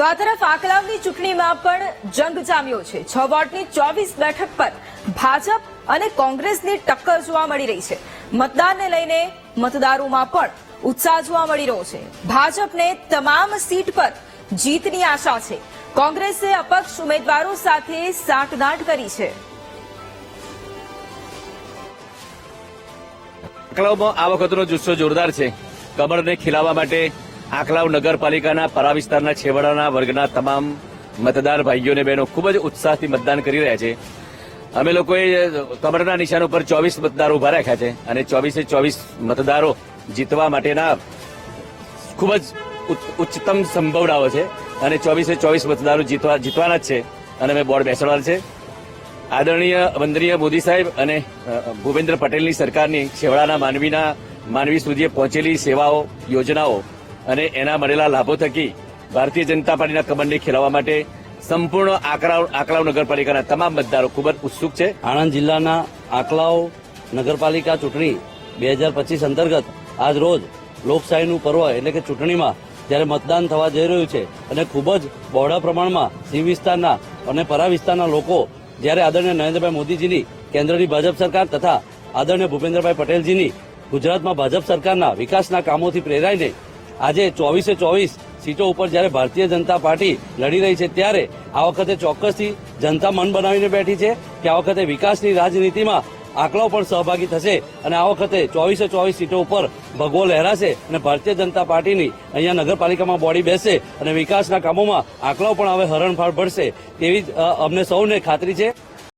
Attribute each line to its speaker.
Speaker 1: તો આ તરફ આકલાવની ચૂંટણીમાં પણ જંગ જામ્યો છે. છ વોર્ડની ચોવીસ બેઠક પર ભાજપ અને કોંગ્રેસની ટક્કર જોવા મળી રહી છે. મતદારને લઈને મતદારોમાં પણ ઉત્સાહ જોવા મળી રહ્યો છે. ભાજપને તમામ સીટ પર જીતની આશા છે. કોંગ્રેસે અપક્ષ ઉમેદવારો સાથે સાંઠગાંઠ કરી છે.
Speaker 2: આ વખતનો જુસ્સો જોરદાર છે. કમળને ખીલાવવા માટે આંકલાવ નગરપાલિકાના પરા વિસ્તારના છેવાડાના વર્ગના તમામ મતદાર ભાઈઓને બહેનો ખૂબ જ ઉત્સાહથી મતદાન કરી રહ્યા છે. અમે લોકોએ કમરના નિશાન ઉપર ચોવીસ મતદારો ઊભા રાખ્યા છે અને ચોવીસે ચોવીસ મતદારો જીતવા માટેના ખૂબ જ ઉચ્ચ- ઉચ્ચતમ સંભાવનાઓ છે અને ચોવીસે ચોવીસ મતદારો જીતવા, જીતવાના જ છે. અને અમે બોર્ડ બેસાડવાના છે. આદરણીય વંદનીય મોદી સાહેબ અને ભૂપેન્દ્ર પટેલની સરકારની છેવાડાના માનવીના, માનવી સુધી પહોંચેલી સેવાઓ, યોજનાઓ અને એના મળેલા લાભો થકી ભારતીય જનતા પાર્ટીના કમંડને ખેલાવવા માટે સંપૂર્ણ આકલાવ નગરપાલિકાના તમામ મતદારો ખૂબ જ ઉત્સુક છે.
Speaker 3: આણંદ જિલ્લાના આકલાવ નગરપાલિકા ચૂંટણી બે હજાર પચીસ અંતર્ગત આજ રોજ લોકશાહીનું પર્વ એટલે કે ચૂંટણીમાં જ્યારે મતદાન થવા જઈ રહ્યું છે અને ખૂબ જ બહોળા પ્રમાણમાં સિંહ વિસ્તારના અને પરા વિસ્તારના લોકો જ્યારે આદરણીય નરેન્દ્રભાઈ મોદીજીની કેન્દ્રની ભાજપ સરકાર તથા આદરણીય ભૂપેન્દ્રભાઈ પટેલજીની ગુજરાતમાં ભાજપ સરકારના વિકાસના કામોથી પ્રેરાઈને આજે ચોવીસે ચોવીસ સીટો ઉપર જ્યારે ભારતીય જનતા પાર્ટી લડી રહી છે ત્યારે આ વખતે ચોક્કસથી જનતા મન બનાવીને બેઠી છે કે આ વખતે વિકાસની રાજનીતિમાં આંકડાઓ પણ સહભાગી થશે અને આ વખતે ચોવીસે ચોવીસ સીટો ઉપર ભગવો લહેરાશે અને ભારતીય જનતા પાર્ટીની અહીંયા નગરપાલિકામાં બોડી બેસે અને વિકાસના કામોમાં આંકડાઓ પણ હવે હરણફાળ ભરશે તેવી અમને સૌને ખાતરી છે.